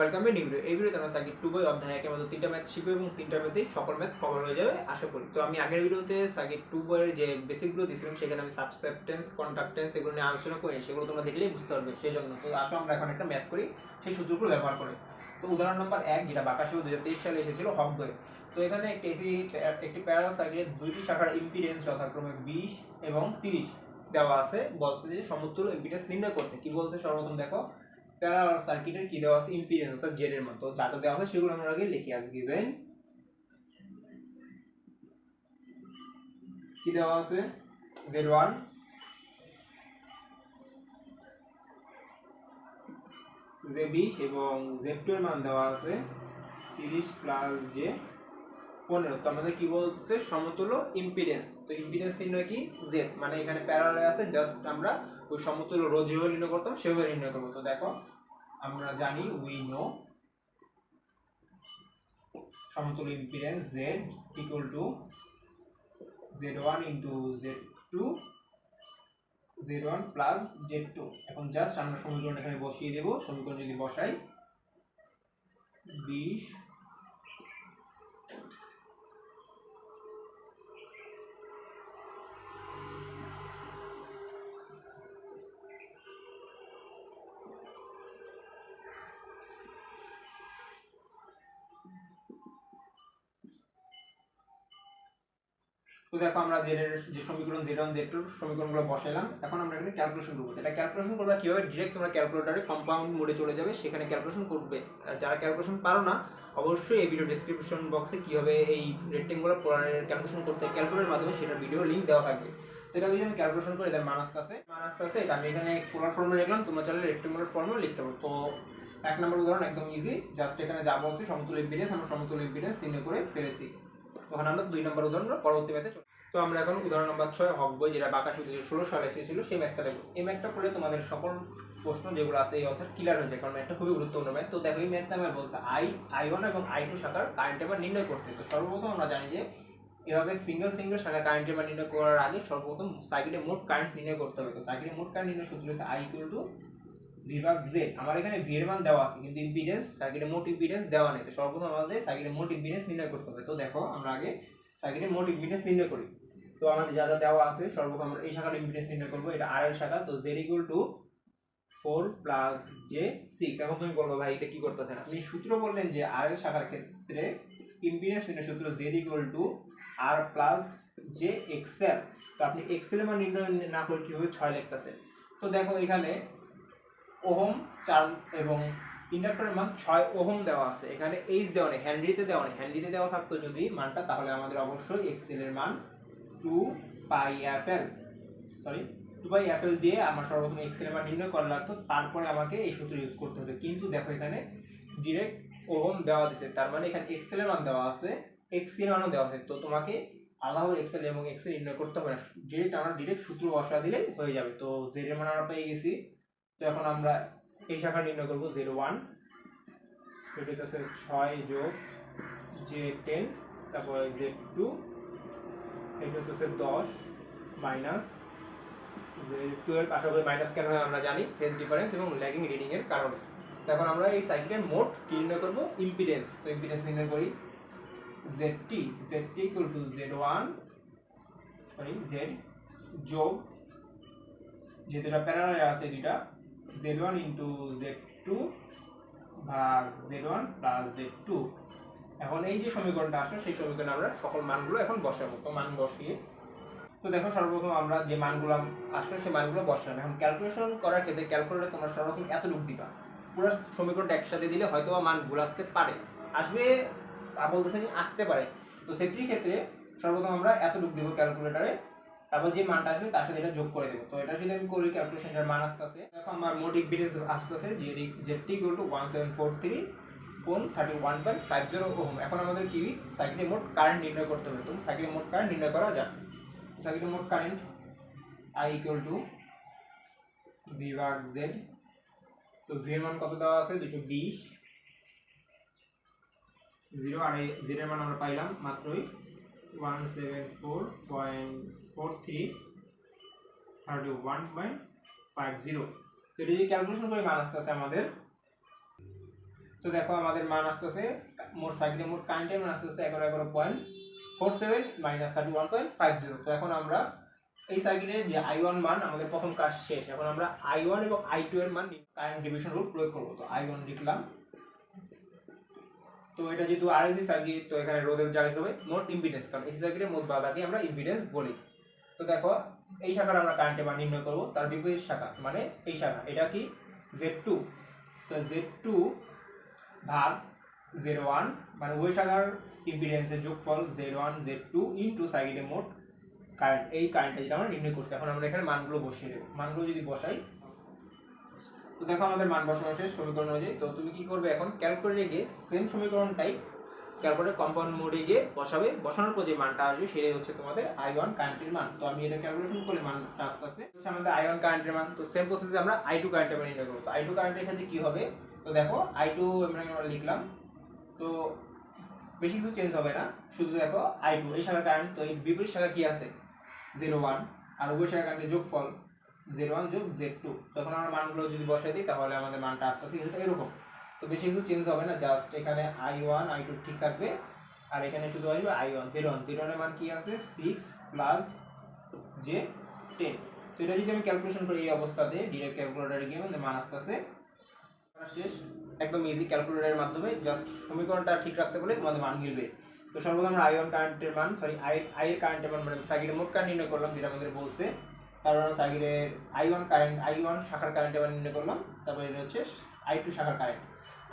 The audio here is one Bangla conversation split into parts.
ওয়েলকাম টু নিউ এই ভিডিওতে আমরা সার্কিট টু বই অধ্যায় একের মতো তিনটা ম্যাথ শিখব এবং তিনটা ম্যাথেই সকল ম্যাথ কভার হয়ে যাবে, আশা করি। তো আমি আগের ভিডিওতে সার্কিট টু বইয়ের যে বেসিকগুলো দিয়েছিলাম, সেখানে আমি সাবসেপ্টেন্স কন্ডাক্টেন্স এগুলো নিয়ে আলোচনা করি, সেগুলো তোমরা দেখলেই বুঝতে পারবে, সেই জন্য। তো আসো আমরা এখন একটা ম্যাথ করি, সেই সূত্রগুলো ব্যবহার করে। তো উদাহরণ নম্বর এক, যেটা বাকাশিও দু হাজার তেইশ সালে এসেছিল হক বই তো এখানে একটি একটি প্যারাল সার্কিটের দুইটি শাখার ইম্পিডেন্স যথাক্রমে বিশ এবং তিরিশ দেওয়া আছে, বলছে যে সমতুল্য ইম্পিডেন্স নির্ণয় করতে। কি বলছে সর্বপ্রথম দেখো। প্যারালাল সার্কিটের কি দেওয়া আছে? ইম্পিডেন্স অর্থাৎ জেড এর মতো যা যা দেওয়া আছে, সেগুলো আমরা আগে লিখি আগে গিভেন কি দেওয়া আছে? জেড ওয়ান জে বিশ এবং জেড টু এর মান দেওয়া আছে তিরিশ প্লাস জে পনেরো, তো আমাদের কি বলছে? সমতুল্য ইম্পিডেন্স তো ইম্পিডেন্স নির্ণয় কি? জেড মানে এখানে প্যারালালে আছে জাস্ট আমরা ওই সমতুল্য রোজ যেভাবে নির্ণয় করতাম, সেভাবে নির্ণয় করব। তো দেখো, আমরা জানি উই নো সমতুল্য impedance Z equal to Z one into Z two Z one plus Z two এখন জাস্ট আমরা সমীকরণ এখানে বসিয়ে দেবো। সমীকরণ যদি বসাই, বিশ তো দেখো আমরা জেড এর যে সমীকরণ জেড ওয়ান জেড টুর সমীকরণগুলো বসাইলাম, এখন আমরা এখানে ক্যালকুলেশন করব। এটা ক্যালকুলেশন করবে কীভাবে? ডিরেক্ট তোমরা ক্যালকুলেটারে কম্পাউন্ড মোডে চলে যাবে, সেখানে ক্যালকুলেশন করবে। যারা ক্যালকুলেশন পারো না, অবশ্যই এই ভিডিও ডেসক্রিপশন বক্সে কীভাবে এই পোলারের ক্যালকুলেশন করতে ক্যালকুলেটারের মাধ্যমে সেটার ভিডিও লিংক দেওয়া থাকবে। তো এটা যদি আমি ক্যালকুলেশন করি এদের মান আসতে আছে মান আসতে আছে এটা আমি এখানে পোলার ফর্মে লিখলাম, তোমরা চাইলে রেক্টেঙ্গুলার ফর্মেও লিখতে পারো। তো এক নম্বর উদাহরণ, একদম ইজি জাস্ট এখানে যা বলছি, সমতুল্য ইম্পিডেন্স আমরা সমতুল্য ইম্পিডেন্স নির্ণয় করে পেরেছি তখন আমরা দুই নম্বর উদাহরণ পরবর্তী ম্যাথে চলে তো আমরা এখন উদাহরণ নম্বর ছয়, হক যেটা বাঁকা হাজার ষোলো সালে এসেছিল, সেই ম্যাথটা দেখব। এই ম্যাথটা পড়লে তোমাদের সকল প্রশ্ন যেগুলো আছে এই অর্থাৎ ক্লিয়ার হয়ে যায়, কারণ ম্যাথটা খুবই গুরুত্বপূর্ণ ম্যাথ তো দেখো, এই ম্যাথটা আমার বলছে আই আই ওয়ান এবং আই টু শাখার কারেন্ট এবার নির্ণয় করতে। তো সর্বপ্রথম আমরা জানি যে এভাবে সিঙ্গেল সিঙ্গেল শাখার কারেন্ট এবার নির্ণয় করার আগে সর্বপ্রথম সার্কিটে মোট কারেন্ট নির্ণয় করতে হবে। তো সার্কিটে মোট কারেন্ট নির্ণয় সূত্র হচ্ছে আই ইকুয়াল টু বিভাগ জেড আমার এখানে ভি এর মান দেওয়া আছে, কিন্তু ইম্পিডেন্স সার্কিটে মোট ইম্পিডেন্স দেওয়া নেই। তো সর্বপ্রথম আমাদের সার্কিটে মোট ইম্পিডেন্স নির্ণয় করতে হবে। তো দেখো, আমরা আগে সার্কিটে মোট ইম্পিডেন্স নির্ণয় করি। তো আমাদের যা যা দেওয়া আছে, সর্বপ্রথম আমরা এই শাখার ইম্পিডেন্স নির্ণয় করব। এটা আর এর শাখা। তো Z equal to four plus J six এখন তুমি বলব, ভাই, এটা কি করতেছেন আপনি সূত্র বললেন যে আর এর শাখার ক্ষেত্রে ইম্পিডেন্স নির্ণয় সূত্র Z equal to R plus J XL তো আপনি এক্সেল মান নির্ণয় না করে কীভাবে ছয় লিখতেছেন? তো দেখো, এখানে ওহম, চার এবং ইন্ডাক্টরের মান ছয় ওহম দেওয়া আছে। এখানে এইচ দেওয়া নেই হ্যান্ড্রিতে দেওয়া নেই। হ্যান্ড্রিতে দেওয়া থাকতো যদি মানটা, তাহলে আমাদের অবশ্যই এক্সেল এর মান two pi F L sorry two pi F L দিয়ে আমার সর্বপ্রথম এক্সেল এর মান নির্ণয় করা লাগতো। তারপরে আমাকে এই সূত্র ইউজ করতে হতো। কিন্তু দেখো এখানে ডিরেক্ট ওহম দেওয়া দিছে। তার মানে এখানে এক্সেল এর মান দেওয়া আছে এক্সেল মানও দেওয়া আছে। তো তোমাকে আলাদাভাবে এক্সেল এবং এক্সেল নির্ণয় করতে হবে না। ডিরেক্ট আমরা ডিরেক্ট সূত্র বসা দিলেই হয়ে যাবে। তো জেড এর মান আমরা পেয়ে গেছি তো এখন আমরা এই শাখা নির্ণয় করব জিরো ওয়ান সেটা হচ্ছে ছয় যোগ জে টেন তারপরে জে টু এটা হচ্ছে দশ মাইনাস যে টুয়েলভ আশা করি মাইনাস কেন আমরা জানি ফেজ ডিফারেন্স এবং ল্যাগিং রিডিং এর কারণে। তখন আমরা এই সাইকেলের মোট নির্ণয় করব? ইম্পিডেন্স তো ইম্পিডেন্স নির্ণয় করি Z T Z T equal to Z one sorry Z যোগ যে দুটা প্যারালাল আছে দুটা Z one into Z two ভাগ Z one plus Z two এখন এই যে সমীকরণটা আসে সেই সমীকরণে আমরা সকল মানগুলো এখন বসাবো। তো মান বসিয়ে, তো দেখো সর্বপ্রথম আমরা যে মানগুলো আসলে, সেই মানগুলো বসালাম। এখন ক্যালকুলেশন করার ক্ষেত্রে ক্যালকুলেটর তোমরা সর্বপ্রথম এত লুক দিবা। পুরো সমীকরণটা একসাথে দিলে হয়তো মান ভুল আসতে পারে। আসবে বলতেছে আসতে পারে। তো সেটির ক্ষেত্রে সর্বপ্রথম আমরা এত লুক দিব ক্যালকুলেটারে তারপর যে মানটা আসবে তার সাথে এটা যোগ করে দেবো। তো এটা যদি আমি করি ক্যালকুলেশনের মান আসতে আছে দেখো আমার মোট ইম্পিডেন্স আসতে আছে যে Z T equal to one seven four three কোন thirty one point five zero ohm এখন আমাদের কি? সাইকেলের মোট কারেন্ট নির্ণয় করতে হবে। তো সাইকেলের মোট কারেন্ট নির্ণয় করা যাক। সাইকেলের মোট কারেন্ট আই ইকুয়াল টু বিভাগ জেড তো ভি এর মান কত দেওয়া আছে? দুশো বিশ। জিরো আর জেড এর মান আমরা পাইলাম মাত্রই one seven four point four three thirty one point five zero তো এটা যদি ক্যালকুলেশন করে মান আমাদের, তো দেখো আমাদের মান আসতেছে মোট সার্কিটের মোট এগারো point minus one point five zero তো এখন আমরা এই যে আই ওয়ান মান, আমাদের প্রথম কাজ শেষ। এখন আমরা আই ওয়ান এবং আই টু এর মান কারেন্ট ডিভিশন রুল প্রয়োগ করব। তো আই ওয়ান লিখলাম। তো এটা যেহেতু আর এসি সার্কিট তো এখানে রোধের জায়গা হবে মোট ইম্পিডেন্স কারণ এসি সার্কিটের মোট বাধাকে আমরা ইম্পিডেন্স বলি। তো দেখো, এই শাখার আমরা কারেন্টের মান নির্ণয় করব। তার বিপরীত শাখা মানে এই শাখা। এটা কি? জেড টু তো জেড টু ভাগ জেড ওয়ান মানে ওই শাখার ইম্পিডেন্সের যোগফল Z one Z two into সার্কিটের মোট কারেন্ট এই কারেন্টটা যেটা আমরা নির্ণয় করছি। এখন আমরা এখানে মানগুলো বসিয়ে দেবো। মানগুলো যদি বসাই, তো দেখো আমাদের মান বসানো শেষ সমীকরণ অনুযায়ী। তো তুমি কি করবে এখন? ক্যালকুলেটরে গিয়ে সেম সমীকরণটাই ক্যালকুলেটর কম্পাউন্ড মোডে গিয়ে বসাবে। বসানোর পর যে মানটা আসবে, সেটাই হচ্ছে তোমাদের আই ওয়ান কারেন্টের মান। তো আমি এটা ক্যালকুলেশন করলে মানটা আস্তে আস্তে হচ্ছে আমাদের আই ওয়ান কারেন্টের মান। তো সেম প্রসেসে আমরা আই টু কারেন্টের মান নির্ণয় করব। তো আই টু কারেন্টের ক্ষেত্রে কি হবে? তো দেখো আই টু আমরা লিখলাম। তো বেশি কিছু চেঞ্জ হবে না। শুধু দেখো আই টু এই শাখার কারেন্ট তো এই বিপরীত শাখা কি আছে? জিরো ওয়ান আর উভয় শাখা কারেন্টের যোগফল জেড ওয়ান যোগ জেড টু তখন আমরা মানগুলো যদি বসাই দিই, তাহলে আমাদের মানটা আস্তে আস্তে এরকম। তো বেশি কিছু চেঞ্জ হবে না জাস্ট এখানে আই ওয়ান আই টু ঠিক থাকবে। আর এখানে শুধু আসবে I one Z one Z ওয়ানের মান কি আছে? সিক্স প্লাস জে টেন তো এটা যদি আমি ক্যালকুলেশন করি এই অবস্থাতে ডিরেক্ট ক্যালকুলেটারে গিয়ে আমাদের মান আস্তে আস্তে শেষ, একদম ইজি ক্যালকুলেটারের মাধ্যমে জাস্ট সমীকরণটা ঠিক রাখতে বলে তোমাদের মান মিলবে তো সর্বপ্রথম আমরা আই ওয়ান কারেন্টের মান সরি আই আই এর কারেন্টের মান মানে সার্কিটের মোট কারেন্ট নির্ণয় করলাম, যেটা আমাদের বলছে। তারপর আমরা I one current I one শাখার কারেন্টের মান নির্ণয় করলাম। তারপরে এটা হচ্ছে আই টু শাখার কারেন্ট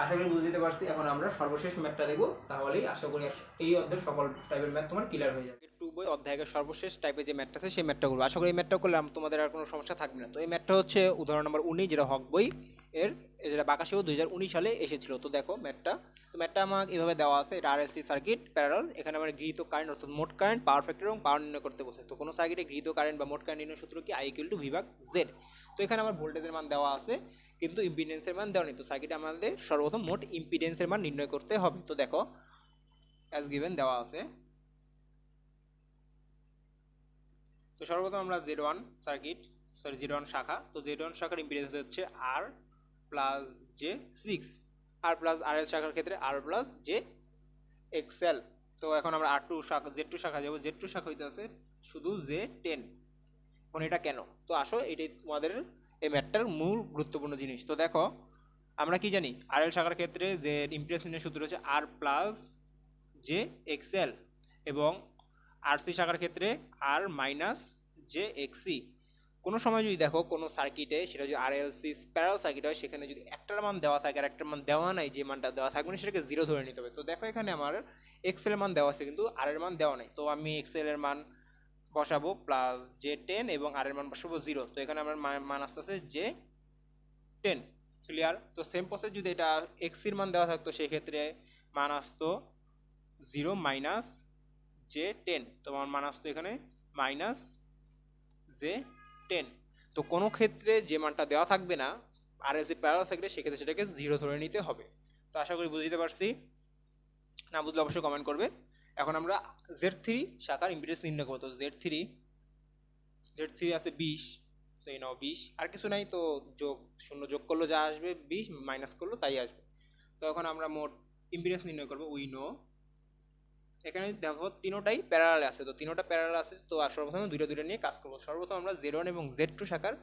আশা করি বুঝতে পারছি। এখন আমরা সর্বশেষ ম্যাথটা দেখব। তাহলেই আশা করি এই অধ্যায় সকল টাইপের ম্যাথ তোমার ক্লিয়ার হয়ে যাবে। টু বই, অধ্যায়ের সর্বশেষ টাইপের যে ম্যাথটা আছে, সেই ম্যাথটা করব। আশা করি এই ম্যাথটা করলে তোমাদের আর কোনো সমস্যা থাকবে না। তো এই ম্যাথটা হচ্ছে উদাহরণ নম্বর উনিশ, যেটা হক বই। এর যেটা বাকাশেও দুই হাজার উনিশ সালে এসেছিল। তো দেখো ম্যাটটা, তো ম্যাটটা আমাকে এভাবে দেওয়া আছে, এটা আরএলসি সার্কিট প্যারাল এখানে আমার গৃহীত কারেন্ট অর্থাৎ মোট কারেন্ট পাওয়ার ফ্যাক্টর এবং পাওয়ার নির্ণয় করতে বসে তো কোনো সার্কিটে গৃহীত কারেন্ট বা মোট কারেন্ট নির্ণয় সূত্র কি আই ইকুয়াল টু বিভাগ জেড তো এখানে আমার ভোল্টেজের মান দেওয়া আছে, কিন্তু ইম্পিডেন্সের মান দেওয়া নেই। তো সার্কিটে আমাদের সর্বপ্রথম মোট ইম্পিডেন্সের মান নির্ণয় করতে হবে। তো দেখো অ্যাজ গিভেন দেওয়া আছে। তো সর্বপ্রথম আমরা Z one circuit sorry Z one শাখা, তো জেড ওয়ান শাখার ইম্পিডেন্স হচ্ছে আর প্লাস জে সিক্স আর প্লাস আর এল শাখার ক্ষেত্রে আর প্লাস জে এক্সেল তো এখন আমরা আর টু শাখা জেড টু শাখা যাব। জেড টু শাখা হইতে আছে শুধু জে টেন এখন এটা কেন? তো আসো, এটাই তোমাদের এই ম্যাটটার মূল গুরুত্বপূর্ণ জিনিস। তো দেখো, আমরা কি জানি? আর এল শাখার ক্ষেত্রে যে নির্ণয় সূত্র হচ্ছে আর প্লাস জে এক্সেল এবং আর সি শাখার ক্ষেত্রে আর মাইনাস জে এক্সি কোনো সময় যদি দেখো কোনো সার্কিটে সেটা যদি R L C parallel circuit হয়, সেখানে যদি একটার মান দেওয়া থাকে আর একটার মান দেওয়া নাই, যে মানটা দেওয়া থাকবে না, সেটাকে জিরো ধরে নিতে হবে। তো দেখো এখানে আমার এক্সেল এর মান দেওয়া আছে, কিন্তু আর এর মান দেওয়া নাই। তো আমি এক্সেল এর মান বসাবো প্লাস জে টেন এবং আর এর মান বসাবো জিরো তো এখানে আমার মান আসতে আছে জে টেন ক্লিয়ার তো সেম প্রসেস যদি এটা এক্সির মান দেওয়া থাকতো, সেক্ষেত্রে মান আসতো জিরো মাইনাস জে টেন তো আমার মান আসতো এখানে মাইনাস জে টেন তো কোনো ক্ষেত্রে যে মানটা দেওয়া থাকবে না আর এস প্যারাল থাকলে সেক্ষেত্রে সেটাকে জিরো ধরে নিতে হবে। তো আশা করি বুঝতে পারছি। না বুঝলে অবশ্যই কমেন্ট করবে। এখন আমরা জেড থ্রি শাখার ইম্পিডেন্স নির্ণয় করব। তো জেড থ্রি জেড থ্রি আছে বিশ, তো এই নাও বিশ। আর কিছু নাই, তো যোগ, শূন্য যোগ করল যা আসবে, বিশ মাইনাস করল তাই আসবে। তো এখন আমরা মোট ইম্পিডেন্স নির্ণয় করব। উই নো এখানে দেখো তিনোটাই প্যারালাল আছে। তো তিনোটা প্যারালাল আছে, তো সর্বপ্রথম দুইটা দুইটা নিয়ে কাজ করব। সর্বপ্রথম আমরা জেড ওয়ান এবং জেড টু শাখার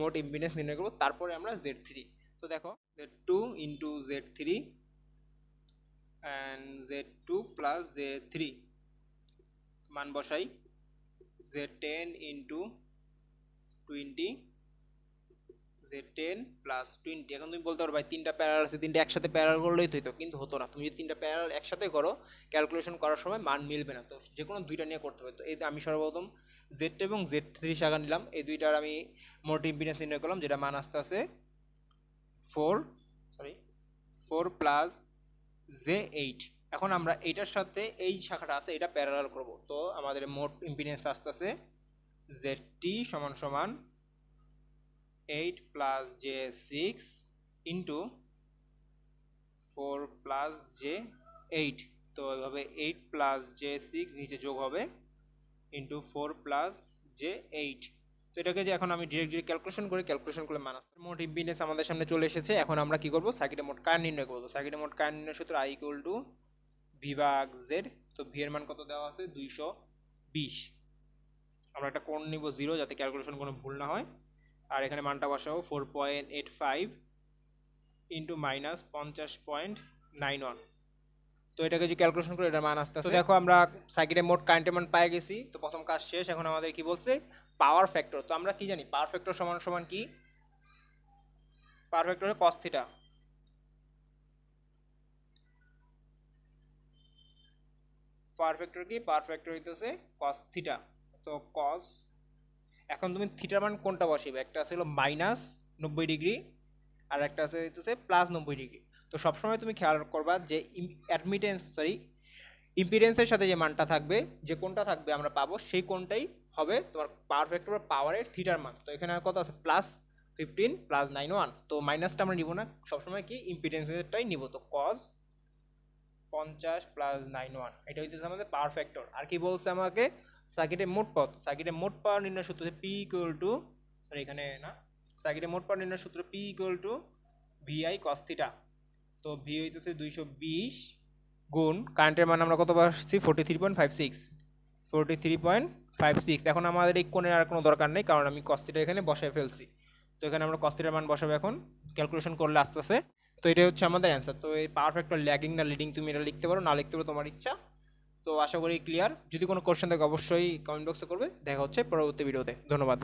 মোট ইম্পিডেন্স নির্ণয় করব, তারপরে আমরা জেড থ্রি তো দেখো Z two into Z three and Z two plus J three মান বসাই। Z ten into twenty Z ten plus twenty এখন তুমি বলতে পারো ভাই তিনটা প্যারাল আছে, তিনটা একসাথে প্যারাল করলেই তো হইতো, কিন্তু হতো না। তুমি যদি তিনটা প্যারাল একসাথে করো ক্যালকুলেশন করার সময় মান মিলবে না। তো যে কোনো দুইটা নিয়ে করতে হবে। তো এই আমি সর্বপ্রথম জেড এবং জেড থ্রি শাখা নিলাম। এই দুইটার আমি মোট ইম্পিডেন্স নির্ণয় করলাম, যেটা মান আসতে আছে four sorry four plus J eight এখন আমরা এইটার সাথে এই শাখাটা আছে, এটা প্যারালাল করব। তো আমাদের মোট ইম্পিডেন্স আসতে আছে জেড টি সমান সমান eight plus J six into four plus J eight তো এভাবে এইট প্লাস জে সিক্স নিচে যোগ হবে into four plus J eight তো এটাকে যে এখন আমি ডিরেক্ট যদি ক্যালকুলেশন করি ক্যালকুলেশন করলে আসছে মোট ইম্পিডেন্স আমাদের সামনে চলে এসেছে। এখন আমরা কি করব? সার্কিটের মোট কারেন্ট নির্ণয় করব? সার্কিটের মোট কারেন্ট নির্ণয় সূত্র আই ইকুয়াল টু ভি ভাগ জেড তো ভি এর মান কত দেওয়া আছে? দুইশো বিশ। আমরা একটা কোণ নিব জিরো যাতে ক্যালকুলেশন কোনো ভুল না হয়। আর এখানে মানটা বসাবো four point eight five into minus পঞ্চাশ পয়েন্ট নাইন ওয়ান তো এটাকে যদি ক্যালকুলেশন করে, এটার মান আসতে দেখো আমরা সার্কিটের মোট কারেন্টের মান পেয়ে গেছি, তো প্রথম কাজ শেষ। এখন আমাদের কি বলছে? পাওয়ার ফ্যাক্টর তো আমরা কি জানি? পাওয়ার ফ্যাক্টর সমান সমান কি? Power factor cos theta power factor কি? পাওয়ার ফ্যাক্টর হইতেছে কস থিটা তো কস এখন তুমি থিটার মান কোনটা বসিবে একটা আছে হলো মাইনাস নব্বই ডিগ্রি আর একটা আছে হইতেছে প্লাস নব্বই ডিগ্রি তো সবসময় তুমি খেয়াল করবা যে অ্যাডমিটেন্স সরি ইম্পিডেন্সের সাথে যে মানটা থাকবে, যে কোনটা থাকবে আমরা পাবো, সেই কোনটাই হবে তোমার পাওয়ার ফ্যাক্টর বা পাওয়ারের থিটার মান। তো এখানে কত আছে? Plus fifteen plus nine one তো মাইনাসটা আমরা নিব না, সবসময় কি ইম্পিডেন্সেরটাই নিব। তো কজ পঞ্চাশ প্লাস নাইন ওয়ান এটা হইতেছে আমাদের পাওয়ার ফ্যাক্টর আর কি বলছে আমাকে? সার্কিটের মোট পথ সার্কিটের মোট পাওয়ার নির্ণয় সূত্র হচ্ছে পি ইকুয়াল টু সরি এখানে না সার্কিটের মোট পাওয়ার নির্ণয় সূত্র P equal to VI cos theta তো ভি হইতেছে দুইশো বিশ গুণ কারেন্টের মান আমরা কত পাচ্ছি? Forty three point five six forty three point five six এখন আমাদের এই কোণের আর কোনো দরকার নেই, কারণ আমি কস্তিটা এখানে বসায় ফেলছি। তো এখানে আমরা কস্তিটার মান বসাবো এখন। ক্যালকুলেশন করলে আস্তে আস্তে। তো এটা হচ্ছে আমাদের অ্যান্সার তো এই পাওয়ার ফ্যাক্টর ল্যাগিং না লিডিং তুমি এটা লিখতে পারো, না লিখতে পারো তোমার ইচ্ছা। তো আশা করি ক্লিয়ার যদি কোনো কোশ্চেন থাকে অবশ্যই কমেন্ট বক্সে করবে। দেখা হচ্ছে পরবর্তী ভিডিওতে ধন্যবাদ।